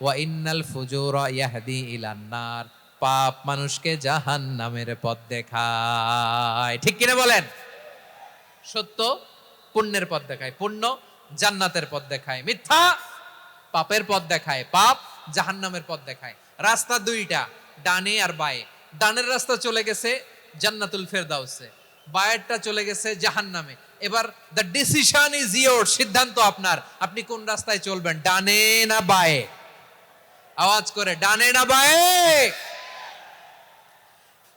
ওয়া ইন্নাল ফুজুরা ইয়াহদি ইলান নার। পাপ মানুষকে জাহান নামের পথ দেখায়। ঠিক কিনা বলেন? সত্য? পুণ্যের পথ দেখায়। পুণ্য জান্নাতের পথ দেখায়। মিথ্যা? পাপের পথ দেখায়। পাপ জাহান্নামের পথ দেখায়। রাস্তা দুইটা, ডানে আর বায়ে। ডানের রাস্তা চলে গেছে জান্নাতুল ফেরদাউসে। বায়েরটা চলে গেছে জাহান্নামে। এবার দ্য ডিসিশন ইজ ইয়োর সিদ্ধান্ত আপনার। আপনি কোন রাস্তায় চলবেন, ডানে না বায়ে? আওয়াজ করে, ডানে না বায়ে?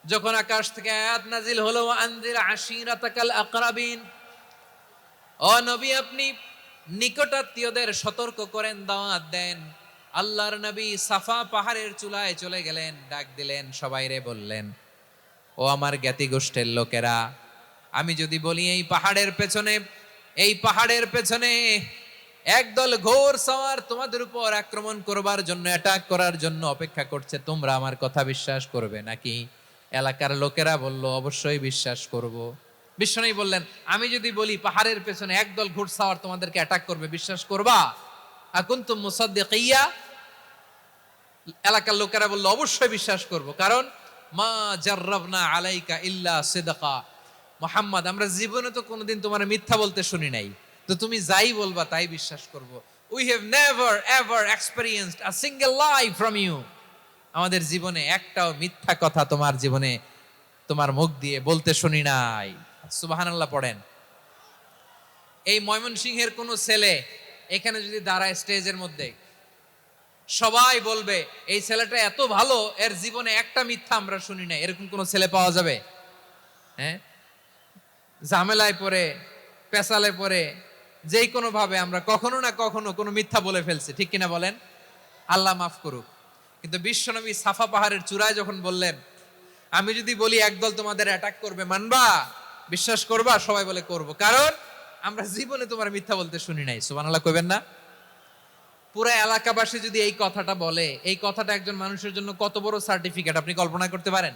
যখন আকাশ থেকে আয়াত নাজিল হলো আনজির আশিরাতাকাল আকরাবিন। ও নবী, আপনি নিকটাত্মীয়দের সতর্ক করেন, দাওয়াত দেন। আল্লাহর নবী সাফা পাহাড়ের চূড়ায় চলে গেলেন, ডাক দিলেন, সবাই রে বললেন, ও আমার জ্ঞাতি গোষ্ঠের লোকেরা, আমি যদি বলি এই পাহাড়ের পেছনে, এই পাহাড়ের পেছনে একদল ঘোর সওয়ার তোমাদের উপর আক্রমণ করবার জন্য অ্যাটাক করার জন্য অপেক্ষা করছে। তোমরা আমার কথা বিশ্বাস করবে নাকি? এলাকার লোকেরা বলল, অবশ্যই বিশ্বাস করব। বিশ্বনবী বললেন, আমি যদি বলি পাহাড়ের পেছনে একদল ঘোড়সাওয়ার তোমাদেরকে অ্যাটাক করবে, বিশ্বাস করবা? আকুন তুম মুসাদ্দিকিয়া। এলাকার লোকেরা বলল, অবশ্যই বিশ্বাস করব, কারণ মা জার্রাবনা আলাইকা ইল্লা সিদকা। মোহাম্মদ, আমরা জীবনে তো কোনোদিন তোমার মিথ্যা বলতে শুনি নাই। তো তুমি যাই বলবা, তাই বিশ্বাস করব। We have never ever experienced a single life from you আমাদের জীবনে একটাও মিথ্যা কথা তোমার জীবনে তোমার মুখ দিয়ে বলতে শুনি নাই। সুবহানাল্লাহ পড়েন। এই ময়মনসিংহের কোনো ছেলে এখানে যদি দাঁড়ায় স্টেজের মধ্যে, সবাই বলবে, এই ছেলেটা এত ভালো, এর জীবনে একটা মিথ্যা আমরা শুনি না এরকম কোনো ছেলে পাওয়া যাবে? হ্যাঁ? ঝামেলায় পড়ে, পেশালে পড়ে যেই কোনো ভাবে আমরা কখনো না কখনো কোনো মিথ্যা বলে ফেলছি, ঠিক কিনা বলেন? আল্লাহ মাফ করুক। কিন্তু বিশ্বনবী সাফা পাহাড়ের চূড়ায় যখন বললেন, আমি যদি বলি একদল তোমাদের অ্যাটাক করবে, মানবা? বিশ্বাস করবা? সবাই বলে করব। কারণ আমরা জীবনে তোমার মিথ্যা বলতে শুনি নাই, সুবহানাল্লাহ কইবেন না? পুরো এলাকাবাসী যদি এই কথাটা বলে, এই কথাটা একজন মানুষের জন্য কত বড় সার্টিফিকেট আপনি কল্পনা করতে পারেন?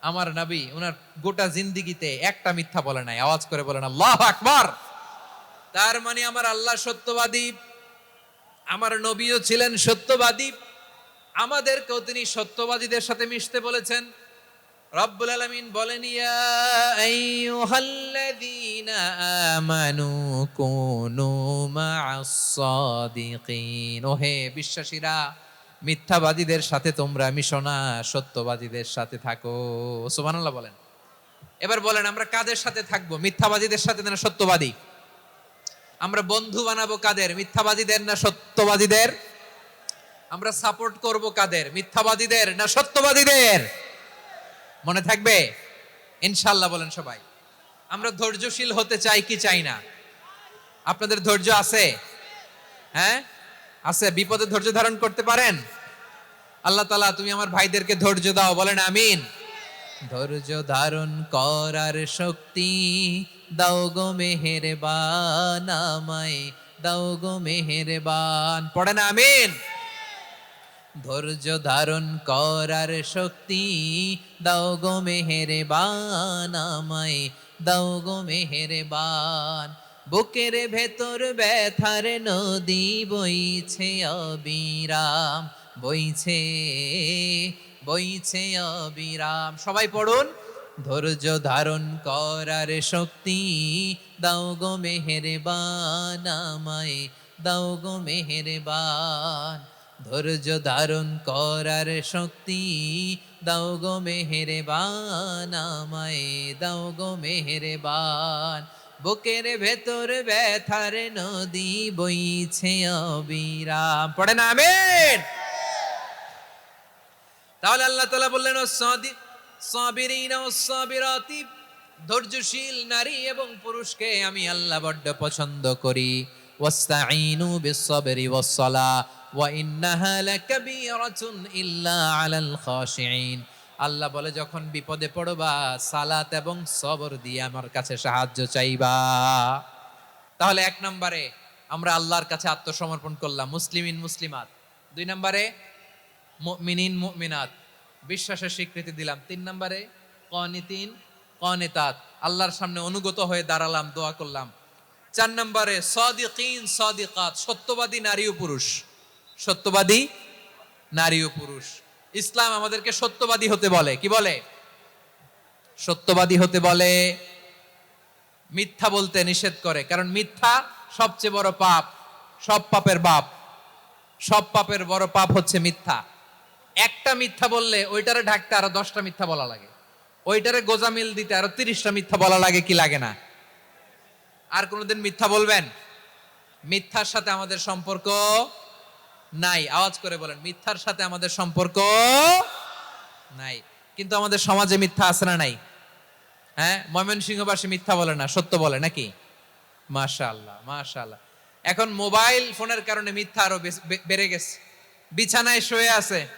আমার নবী ওনার গোটা জিন্দিগিতে একটা মিথ্যা বলে নাই। আওয়াজ করে বলেন, আল্লাহ আকবার! তার মানে আমার আল্লাহ সত্যবাদী, আমার নবীও ছিলেন সত্যবাদী। আমাদেরকেও তিনি সত্যবাদীদের সাথে মিশতে বলেছেন। রব্বুল আলামিন বলেন ওহে বিশ্বাসীরা, মিথ্যাবাদীদের সাথে তোমরা মিশো না, সত্যবাদীদের সাথে থাকো। সুবহানাল্লাহ বলেন। এবার বলেন, আমরা কাদের সাথে থাকব? মিথ্যাবাদীদের সাথে না সত্যবাদী? আমরা বন্ধু বানাবো কাদের? মিথ্যাবাদীদের না সত্যবাদীদের? আমরা সাপোর্ট করব কাদের? মিথ্যাবাদীদের না সত্যবাদীদের? মনে থাকবে? ইনশাল্লাহ বলেন সবাই। আমরা ধৈর্যশীল হতে চাই কি চাই না? আপনাদের ধৈর্য আছে? হ্যাঁ? আছে? বিপদে ধৈর্য ধারণ করতে পারেন? আল্লাহ তালা তুমি আমার ভাইদেরকে ধৈর্য দাও, বলেন আমিন। ধৈর্য ধারণ করার শক্তি দাও গো মেহেরবান আমায়, দাও গো মেহেরবান। পড়েন আমিন। ধৈর্য ধারণ করার শক্তি, দাও গো মেহেরবান আমায়, দাও গো মেহেরবান। বুকের ভেতর ব্যথার নদী বইছে অবিরাম, বইছে বইছে অবিরাম। সবাই পড়ুন। ধৈর্য ধারণ করার শক্তি। দাও গো মেহেরবান আমায়, দাও গো মেহেরবান। ধৈর্য ধারণ করার শক্তি। দাও গো মেহেরবান আমায়, দাও গো মেহেরে মেহেরবান। বুকের ভেতর ব্যথার নদী বইছে অবিরাম। পড়ে না, আমিন। তাহলে আল্লাহ তালা বললেন, ও ধৈর্যশীল নারী এবং পুরুষকে আমি আল্লাহ বড্ড পছন্দ করি। আল্লাহ বলে, যখন বিপদে পড়বা, সালাত এবং সবর দিয়ে আমার কাছে সাহায্য চাইবা। তাহলে এক নম্বরে, আমরা আল্লাহর কাছে আত্মসমর্পণ করলাম, মুসলিমিন, মুসলিমাত। দুই নম্বরে মিনিন মিনাত বিশ্বাসের স্বীকৃতি দিলাম। তিন নম্বরে কনিতিন কনেতাত আল্লাহর সামনে অনুগত হয়ে দাঁড়ালাম, দোয়া করলাম। চার নম্বরে, সদিকিন, সদিকাত, সত্যবাদী নারী ও পুরুষ। সত্যবাদী নারী ও পুরুষ। ইসলাম আমাদেরকে সত্যবাদী হতে বলে। কি বলে? সত্যবাদী হতে বলে, মিথ্যা বলতে নিষেধ করে। কারণ মিথ্যা সবচেয়ে বড় পাপ, সব পাপের বাপ। সব পাপের বড় পাপ হচ্ছে মিথ্যা। একটা মিথ্যা বললে ওইটারে ঢাকতে আরও দশটা মিথ্যা বলা লাগে। ওইটারে গোজামিল দিতে আরও তিরিশটা মিথ্যা বলা লাগে কি লাগে না? আর কোনোদিন মিথ্যা বলবেন? মিথ্যার সাথে আমাদের সম্পর্ক নাই। আওয়াজ করে বলেন, মিথ্যার সাথে আমাদের সম্পর্ক নাই। কিন্তু আমাদের সমাজে মিথ্যা আছে না নাই? হ্যাঁ? ময়মনসিংহবাসী মিথ্যা বলে না, সত্য বলে নাকি? মাশাআল্লাহ মাশাআল্লাহ। এখন মোবাইল ফোনের কারণে মিথ্যা আরও বেড়ে গেছে। বিছানায় শুয়ে আছে।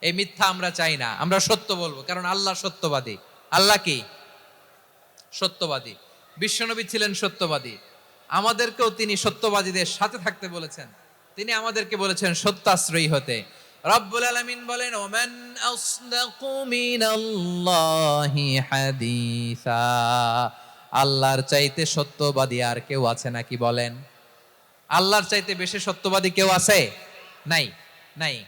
এই মিথ্যা আমরা চাই না, আমরা সত্য বলব, কারণ আল্লাহ সত্যবাদী। আল্লাহ কি? সত্যবাদী। বিশ্বনবী ছিলেন সত্যবাদী। আমাদেরকেও তিনি সত্যবাদীদের সাথে থাকতে বলেছেন। তিনি আমাদেরকে বলেছেন সত্যাশ্রয়ী হতে। রব্বুল আলামিন বলেন, ওমান আল্লাহর চাইতে সত্যবাদী আর কেউ আছে নাকি বলেন? আল্লাহর চাইতে বেশি সত্যবাদী কেউ আছে? নাই নাই।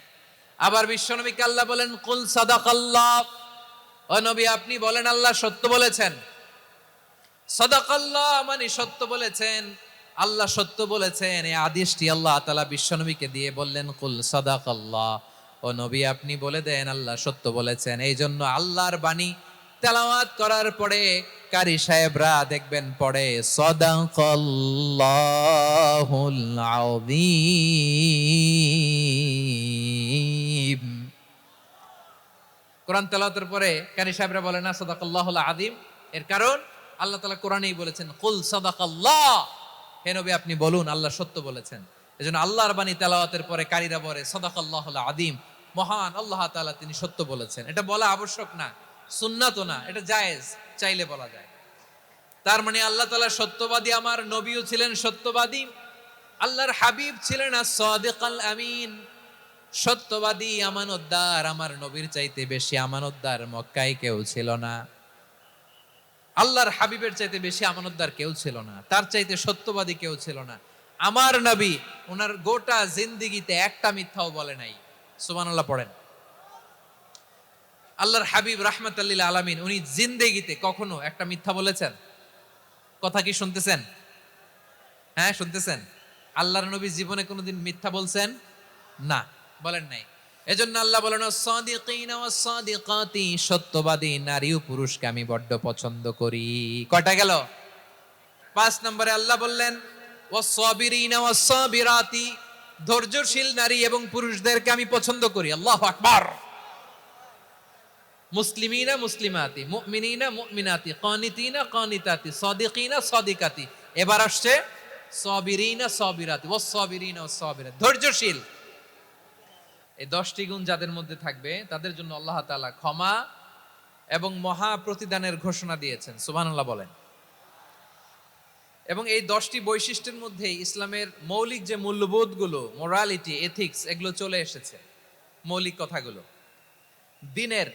আবার বিশ্বনবীকে আল্লাহ বলেন, কুল সাদাকাল্লাহ। ও নবী, আপনি বলেন, আল্লাহ সত্য বলেছেন। সদাকাল্লাহ মানে সত্য বলেছেন। আল্লাহ সত্য বলেছেন। এই আদেশটি আল্লাহ তালা বিশ্বনবীকে দিয়ে বললেন, কুল সদাকাল্লাহ। ও নবী, আপনি বলে দেন, আল্লাহ সত্য বলেছেন। এই জন্য আল্লাহর বাণী তেলাওয়াত করার পরে কারি সাহেবরা দেখবেন পড়ে, সদাকাল্লাহুল আযীম। কোরআন তেলাওয়াতের পরে কারি সাহেবরা বলে, না, সদাকাল্লাহুল আদিম এর কারণ আল্লাহ তালা কোরআনেই বলেছেন, কুল সদাকাল্লাহ। হে নবী, আপনি বলুন, আল্লাহ সত্য বলেছেন। এজন্য আল্লাহর বাণী তেলাওয়াতের পরে কারিরা বলে, সদাকাল্লাহুল আদিম মহান আল্লাহ তাআলা তিনি সত্য বলেছেন। এটা বলা আবশ্যক না সুন্নাত না, এটা জায়েজ, চাইলে বলা যায়। তার মানে আল্লাহ তাআলা সত্যবাদী, আমার নবীও ছিলেন সত্যবাদী, আল্লাহর হাবিব ছিলেন সাদিকাল আমিন। সত্যবাদী আমানতদার আমার নবীর চাইতে বেশি আমানতদার মক্কায় কেউ ছিল না। আল্লাহর হাবিবের চাইতে বেশি আমানতদার কেউ ছিল না। তার চাইতে সত্যবাদী কেউ ছিল না। আমার নবী ওনার গোটা জিন্দিগিতে একটা মিথ্যাও বলে নাই। সুবহানাল্লাহ পড়েন। আল্লাহর হাবিব রাহমাতাল্লিল আলামিন, উনি জিন্দেগিতে কখনো একটা মিথ্যা বলেছেন? কথা কি শুনতেছেন? হ্যাঁ শুনতেছেন। আল্লাহর নবী জীবনে কোনোদিন মিথ্যা বলছেন? না। বলেন নাই। এজন্য আল্লাহ বলেন সাদিকিনা ওয়াস সাদিকাতি সত্যবাদী নারী ও পুরুষকে আমি বড্ড পছন্দ করি। কয়টা গেল? পাঁচ নম্বরে আল্লাহ বললেন ওয়াস সাবিরিনা ওয়াস সাবিরাতি ধৈর্যশীল নারী এবং পুরুষদেরকে আমি পছন্দ করি। আল্লাহু আকবার। মুসলিমিনা মুসলিমাতি, মুমিনিনা মুমিনাতি, কানিতিনা কানিতাতি, সাদিকিনা সাদিকাতি। এবার আসছে সাবিরিনা সাবিরাতি ওয়াস সাবিরিনা ওয়াস সাবিরাত ধৈর্যশীল। এই দশটি গুণ যাদের মধ্যে থাকবে, তাদের জন্য আল্লাহ তালা ক্ষমা এবং মহা প্রতিদানের ঘোষণা দিয়েছেন। সুবহানাল্লাহ বলেন। এবং এই দশটি বৈশিষ্ট্যের মধ্যে ইসলামের মৌলিক যে মূল্যবোধগুলো মোরালিটি এথিক্স এগুলো চলে এসেছে, মৌলিক কথাগুলো। দিনের,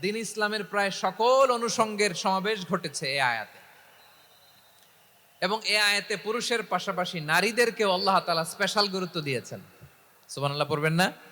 দিন ইসলামের প্রায় সকল অনুষঙ্গের সমাবেশ ঘটেছে এ আয়াতে। এবং এ আয়াতে পুরুষের পাশাপাশি নারীদেরকেও আল্লাহ তালা স্পেশাল গুরুত্ব দিয়েছেন। সুবহানাল্লাহ পড়বেন না?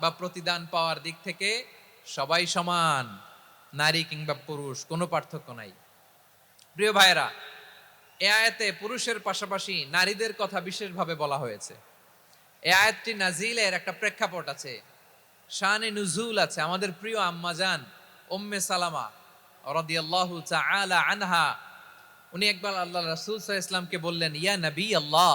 বা প্রতিদান পাওয়ার দিক থেকে সবাই সমান, নারী কিংবা পুরুষ, কোনো পার্থক্য নাই। প্রিয় ভাইরা এ আয়াতে পুরুষের পাশাপাশি নারীদের কথা বিশেষভাবে বলা হয়েছে। এ আয়াতটি নাজিলের একটা প্রেক্ষাপট আছে, শানে নুজুল আছে। আমাদের প্রিয় আম্মাজান উম্মে সালামা রাদিয়াল্লাহু তাআলা আনহা, উনি একবার আল্লাহ রাসূল সাল্লাল্লাহু ইসলামকে বললেন, ইয়া নবী আল্লাহ